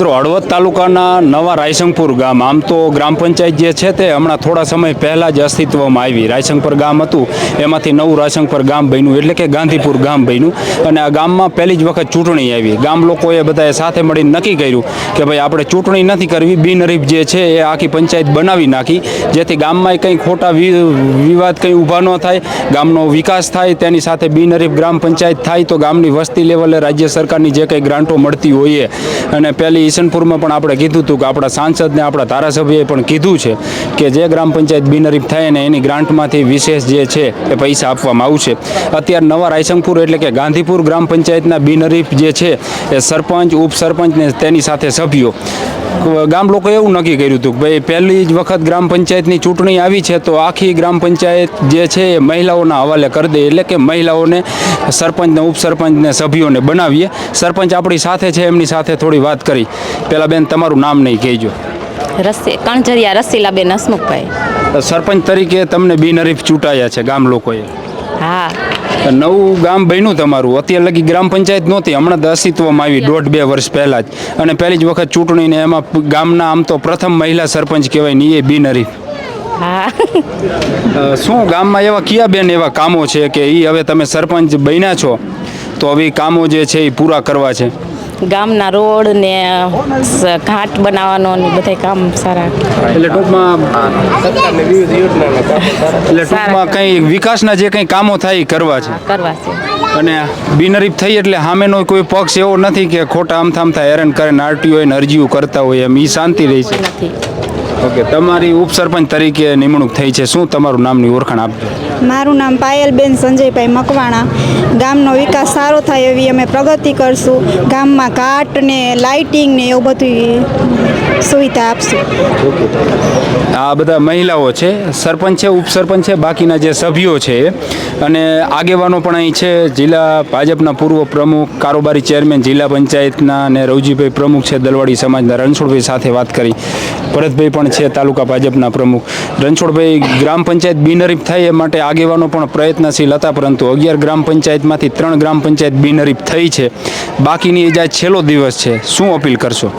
મિત્રો, હળવદ તાલુકાના નવા રાયસંગપુર ગામ, આમ તો ગ્રામ પંચાયત જે છે તે હમણાં થોડા સમય પહેલાં જ અસ્તિત્વમાં આવી. રાયસંગપર ગામ હતું, એમાંથી નવું રાયસંગપર ગામ બન્યું, એટલે કે ગાંધીપુર ગામ બન્યું. અને આ ગામમાં પહેલી જ વખત ચૂંટણી આવી. ગામ લોકોએ બધાએ સાથે મળીને નક્કી કર્યું કે ભાઈ, આપણે ચૂંટણી નથી કરવી, બિનહરીફ જે છે એ આખી પંચાયત બનાવી નાખી. જેથી ગામમાં કંઈ ખોટા વિવાદ કંઈ ઊભા ન થાય, ગામનો વિકાસ થાય, તેની સાથે બિનહરીફ ગ્રામ પંચાયત થાય, તો ગામની વસ્તી લેવલે રાજ્ય સરકારની જે કંઈ ગ્રાન્ટો મળતી હોઈએ. અને પહેલી ઈસનપુરમાં પણ આપણે કીધું હતું કે આપણા સાંસદને આપણા ધારાસભ્યએ પણ કીધું છે કે જે ગ્રામ પંચાયત બિનરીફ થાય ને એની ગ્રાન્ટમાંથી વિશેષ જે છે એ પૈસા આપવામાં આવશે. અત્યારે નવા રાયસંગપુર એટલે કે ગાંધીપુર ગ્રામ પંચાયતના બિનરીફ જે છે એ સરપંચ, ઉપસરપંચ ને તેની સાથે સભ્યો. ગામ લોકોએ એવું નક્કી કર્યું હતું કે ભાઈ પહેલી જ વખત ગ્રામ પંચાયતની ચૂંટણી આવી છે તો આખી ગ્રામ પંચાયત જે છે એ મહિલાઓના હવાલે કરી દે એટલે કે મહિલાઓને સરપંચને ઉપસરપંચને સભ્યોને બનાવીએ. સરપંચ આપણી સાથે છે એમની સાથે થોડી વાત કરી. પહેલાં બેન તમારું નામ નહીં કહેજો. રસી કણજરિયા રસીલાબેન હસમુખભાઈ. સરપંચ તરીકે તમને બિનહરીફ ચૂંટાયા છે ગામ લોકોએ. હા. નવું ગામ બન્યું તમારું. અત્યારે લગી ગ્રામ પંચાયત નહોતી. હમણાં અસ્તિત્વમાં આવી. દોઢ બે વર્ષ પહેલાં જ. અને પહેલી જ વખત ચૂંટણીને એમાં ગામના આમ તો પ્રથમ મહિલા સરપંચ કહેવાય ને એ બિનરી શું ગામમાં એવા કયા બેન એવા કામો છે કે એ હવે તમે સરપંચ બન્યા છો? તો હવે કામો જે છે એ પૂરા કરવા છે. ગામના રોડ ને ઘાટ બનાવવાનો ને બધા કામ સારા. એટલે ટૂંકમાં એટલે ટૂંકમાં કંઈ વિકાસના જે કંઈ કામો થાય એ કરવા છે. કરવા છે. અને બિનરીફ થઈ એટલે સામેનો કોઈ પક્ષ એવો નથી કે ખોટા આમથામથા હેરાન કરે ને આરટીઓ ને અરજીઓ કરતા હોય એમ એ શાંતિ રહી છે. ઓકે તમારી ઉપસરપંચ તરીકે નિમણૂક થઈ છે. શું તમારું નામની ઓળખાણ આપજો? મારું નામ પાયલબેન સંજયભાઈ મકવાણા. ગામનો વિકાસ સારો થાય એવી અમે પ્રગતિ કરશું. ગામમાં ઘાટ ને લાઇટિંગ ને એવું બધું સુવિધા આપશું. આ બધા મહિલાઓ છે, સરપંચ છે, ઉપસરપંચ છે, બાકીના જે સભ્યો છે, અને આગેવાનો પણ અહીં છે. જિલ્લા ભાજપના પૂર્વ પ્રમુખ, કારોબારી ચેરમેન, જિલ્લા પંચાયતના અને રવજીભાઈ પ્રમુખ છે, દલવાડી સમાજના રણછોડભાઈ સાથે વાત કરી. ભરતભાઈ પણ છે, તાલુકા ભાજપના પ્રમુખ. રણછોડભાઈ, ગ્રામ પંચાયત બિનહરીફ થાય એ માટે આગેવાનો પણ પ્રયત્નશીલ હતા, પરંતુ અગિયાર ગ્રામ પંચાયતમાંથી ત્રણ ગ્રામ પંચાયત બિનહરીફ થઈ છે. બાકીની એજા છેલ્લો દિવસ છે. શું અપીલ કરશો?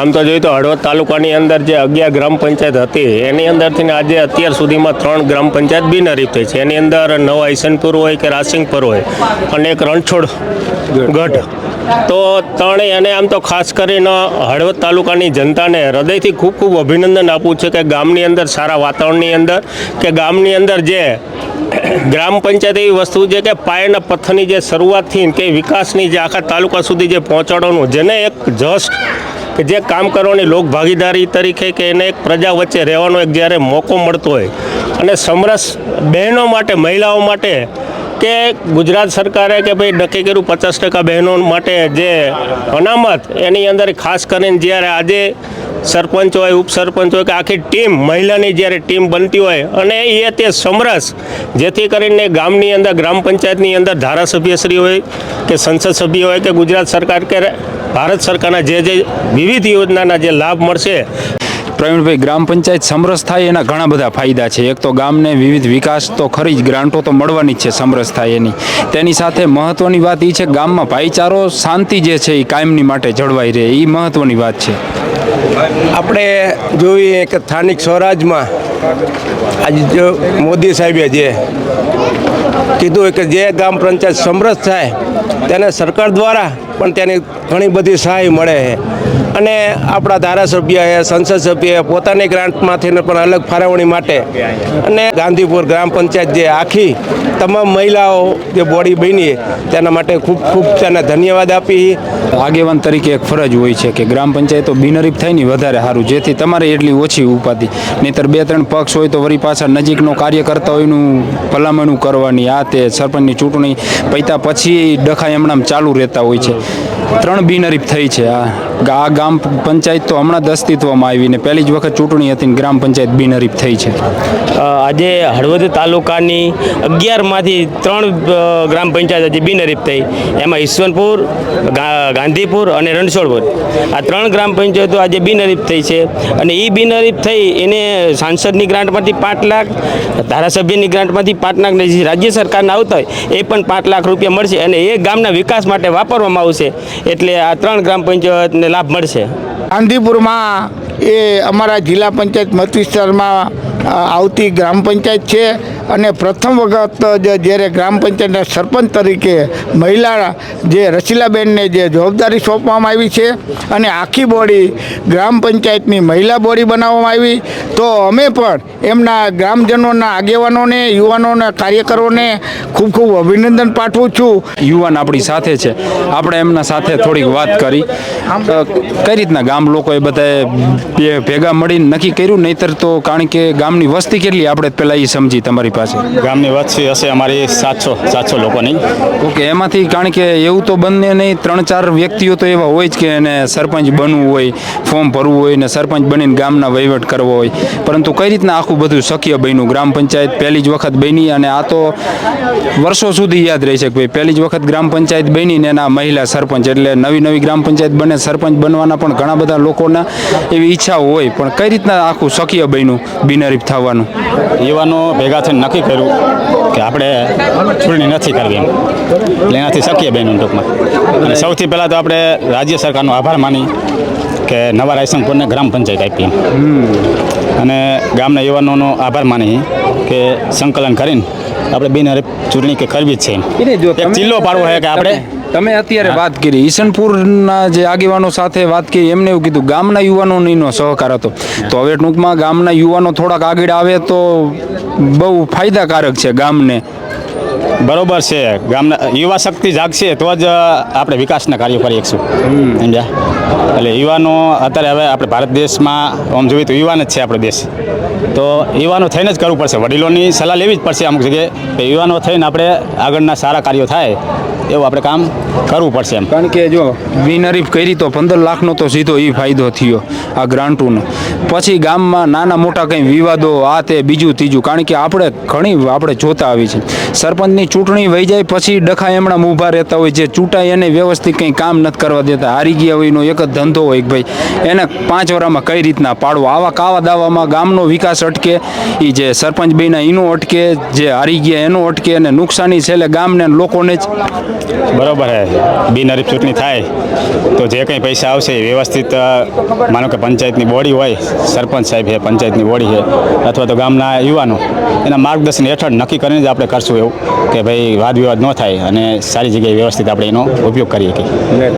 આમ તો જોઈએ તો હળવદ તાલુકાની અંદર જે અગિયાર ગ્રામ પંચાયત હતી, એની અંદરથી આજે અત્યાર સુધીમાં ત્રણ ગ્રામ પંચાયત બિનહરીફ થઈ છે. એની અંદર નવા ઈસનપુર હોય કે રાસિંગપુર હોય, અને એક રણછોડ ગઢ તો ત્રણેય અને આમ તો ખાસ કરીને હળવદ તાલુકાની જનતાને હૃદયથી ખૂબ ખૂબ અભિનંદન આપવું છે કે ગામની અંદર સારા વાતાવરણની અંદર કે ગામની અંદર જે ગ્રામ પંચાયત એવી વસ્તુ છે કે પાયાના પથ્થરની જે શરૂઆતથી કે વિકાસની જે આખા તાલુકા સુધી જે પહોંચાડવાનું, જેને એક જસ્ટ કે જે કામ કરવાની લોક ભાગીદારી તરીકે કે એને એક પ્રજા વચ્ચે રહેવાનો એક જ્યારે મોકો મળતો હોય. અને સમરસ બહેનો માટે, મહિલાઓ માટે કે ગુજરાત સરકારે કે ભાઈ નક્કી કર્યું પચાસ ટકા બહેનો માટે જે અનામત, એની અંદર ખાસ કરીને જ્યારે આજે સરપંચ હોય, ઉપસરપંચ હોય કે આખી ટીમ, મહિલાની જ્યારે ટીમ બનતી હોય અને એ તે સમરસ, જેથી કરીને ગામની અંદર, ગ્રામ પંચાયતની અંદર ધારાસભ્યશ્રી હોય કે સંસદ સભ્ય હોય કે ગુજરાત સરકાર કે ભારત સરકારના જે જે વિવિધ યોજનાના જે લાભ મળશે પ્રવીણભાઈ, ગ્રામ પંચાયત સમરસ થાય એના ઘણા બધા ફાયદા છે. એક તો ગામને વિવિધ વિકાસ તો ખરી જ, ગ્રાન્ટો તો મળવાની જ છે સમરસ થાય એની. તેની સાથે મહત્ત્વની વાત એ છે, ગામમાં ભાઈચારો, શાંતિ જે છે એ કાયમની માટે જળવાઈ રહે એ મહત્ત્વની વાત છે. આપણે જોઈએ કે સ્થાનિક સ્વરાજમાં આજે જો મોદી સાહેબે જે કીધું કે જે ગ્રામ પંચાયત સમરસ થાય, તેને સરકાર દ્વારા પણ તેની ઘણી બધી સહાય મળે છે. અને આપણા ધારાસભ્ય એ, સંસદ સભ્યએ પોતાની ગ્રાન્ટમાંથી પણ અલગ ફાળવણી માટે અને ગાંધીપુર ગ્રામ પંચાયત જે આખી તમામ મહિલાઓ જે બોડી બની તેના માટે ખૂબ ખૂબ તેને ધન્યવાદ આપી આગેવાન તરીકે એક ફરજ હોય છે કે ગ્રામ પંચાયતો બિનરીફ થાય ને વધારે સારું, જેથી તમારે એટલી ઓછી ઉપાધિ. નહીંતર બે ત્રણ પક્ષ હોય તો વળી પાછા નજીકનો કાર્ય કરતા હોયનું ભલામણું કરવાની આ તે સરપંચની ચૂંટણી પૈતા પછી ડખા એમણામ ચાલુ રહેતા હોય છે. ત્રણ બિનહરીફ થઈ છે આ. આ ગામ પંચાયત તો હમણાં જ અસ્તિત્વમાં આવીને પહેલી જ વખત ચૂંટણી હતી ગ્રામ પંચાયત બિનહરીફ થઈ છે. આજે હળવદ તાલુકાની અગિયારમાંથી ત્રણ ગ્રામ પંચાયત આજે બિનહરીફ થઈ. એમાં ઈશ્વનપુર ગાંધીપુર અને રણછોડપુર. આ ત્રણ ગ્રામ પંચાયતો આજે બિનહરીફ થઈ છે અને એ બિનહરીફ થઈ એને સાંસદની ગ્રાન્ટમાંથી પાંચ લાખ, ધારાસભ્યની ગ્રાન્ટમાંથી પાંચ લાખ જે રાજ્ય સરકારના આવતા હોય, એ પણ પાંચ લાખ રૂપિયા મળશે અને એ ગામના વિકાસ માટે વાપરવામાં આવશે. એટલે આ ત્રણ ગ્રામ પંચાયતને એમને લાભ મળશે. ગાંધીપુરમાં એ અમારા જિલ્લા પંચાયત મત વિસ્તારમાં આવતી ગ્રામ પંચાયત છે અને પ્રથમ વખત જ્યારે ગ્રામ પંચાયતના સરપંચ તરીકે મહિલા જે રસીલાબેનને જે જવાબદારી સોંપવામાં આવી છે અને આખી બોડી ગ્રામ પંચાયતની મહિલા બોડી બનાવવામાં આવી, તો અમે પણ એમના ગ્રામજનોના આગેવાનોને, યુવાનોના કાર્યકરોને ખૂબ ખૂબ અભિનંદન પાઠવું છું. યુવાન આપણી સાથે છે. આપણે એમના સાથે થોડીક વાત કરી. કઈ રીતના ગામ લોકોએ બધાએ ભેગા મળીને નક્કી કર્યું નહીતર તો કારણ કે ગામની વસ્તી કેટલી આપણે પહેલાં એ સમજી તમારી પાસે. ગામની વસ્તી હશે અમારી સાતસો સાતસો લોકોની. ઓકે એમાંથી કારણ કે એવું તો બંને નહીં ત્રણ ચાર વ્યક્તિઓ તો એવા હોય જ કે એને સરપંચ બનવું હોય ફોર્મ ભરવું હોય ને સરપંચ બનીને ગામના વહીવટ કરવો હોય. પરંતુ કઈ રીતના આખું બધું શક્ય બન્યું? ગ્રામ પંચાયત પહેલી જ વખત બની અને આ તો વર્ષો સુધી યાદ રહી છે કે ભાઈ પહેલી જ વખત ગ્રામ પંચાયત બની ને એના મહિલા સરપંચ એટલે નવી નવી ગ્રામ પંચાયત બને સરપંચ બનવાના પણ ઘણા બધા લોકોના એવી ઈચ્છાઓ હોય પણ કઈ રીતના આખું શક્ય બન્યું બિનહરીફ થવાનું? યુવાનો ભેગા થઈને નક્કી કર્યું કે આપણે ચૂંટણી નથી કરવી એમ. એટલે એનાથી શક્ય બન્યું ટૂંકમાં. અને સૌથી પહેલાં તો આપણે રાજ્ય સરકારનો આભાર માની કે નવા રાયસંગપુરને ગ્રામ પંચાયત આપી અને ગામના યુવાનોનો આભાર માની કે સંકલન કરીને આપણે બિનહરીફ ચૂંટણી કે કરવી જ છે એક જિલ્લો પાડવો છે કે આપણે તમે અત્યારે વાત કરી ઈશનપુરના જે આગેવાનો સાથે વાત કરી એમને એવું કીધું ગામના યુવાનોનો સહકાર હતો. તો હવે ટૂંકમાં ગામના યુવાનો થોડાક આગળ આવે તો બહુ ફાયદાકારક છે ગામને. બરોબર છે. ગામના યુવા શક્તિ જાગશે તો જ આપણે વિકાસના કાર્યો કરી શકશું. સમજ્યા? એટલે યુવાનો અત્યારે હવે આપણે ભારત દેશમાં આમ જોઈએ તો યુવાન જ છે આપણો દેશ. તો યુવાનો થઈને જ કરવું પડશે. વડીલોની સલાહ લેવી જ પડશે અમુક જગ્યાએ. કે યુવાનો થઈને આપણે આગળના સારા કાર્યો થાય. એવું આપણે કામ કરવું પડશે એમ. કારણ કે જો વિનરીફ કરી તો પંદર લાખનો તો સીધો એ ફાયદો થયો આ ગ્રાન્ટુનો. પછી ગામમાં નાના મોટા કંઈ વિવાદો, આ તે બીજું ત્રીજું. કારણ કે આપણે ઘણી આપણે જોતા આવી છે. સરપંચની ચૂંટણી વહી જાય પછી ડખા એમણા ઊભા રહેતા હોય જે ચૂંટાય એને વ્યવસ્થિત કંઈ કામ નથી કરવા દેતા. હારી ગયા હોય એક જ ધંધો હોય ભાઈ, એને પાંચ વરામાં કઈ રીતના પાડવો? આવા કાવા દાવામાં ગામનો વિકાસ અટકે એ જે સરપંચ બેના એનું અટકે, જે હારી ગયા એનું અટકે અને નુકસાની છેલ્લે ગામને લોકોને જ બરોબર હે. બિનહરીફ ચૂંટણી થાય, તો જે કંઈ પૈસા આવશે એ વ્યવસ્થિત માનો કે પંચાયતની બોડી હોય, સરપંચ સાહેબ છે પંચાયતની બોડી છે અથવા તો ગામના યુવાનો, એના માર્ગદર્શન હેઠળ નક્કી કરીને જ આપણે કરશું એવું કે ભાઈ વાદ વિવાદ ન થાય અને સારી જગ્યાએ વ્યવસ્થિત આપણે એનો ઉપયોગ કરી શકીએ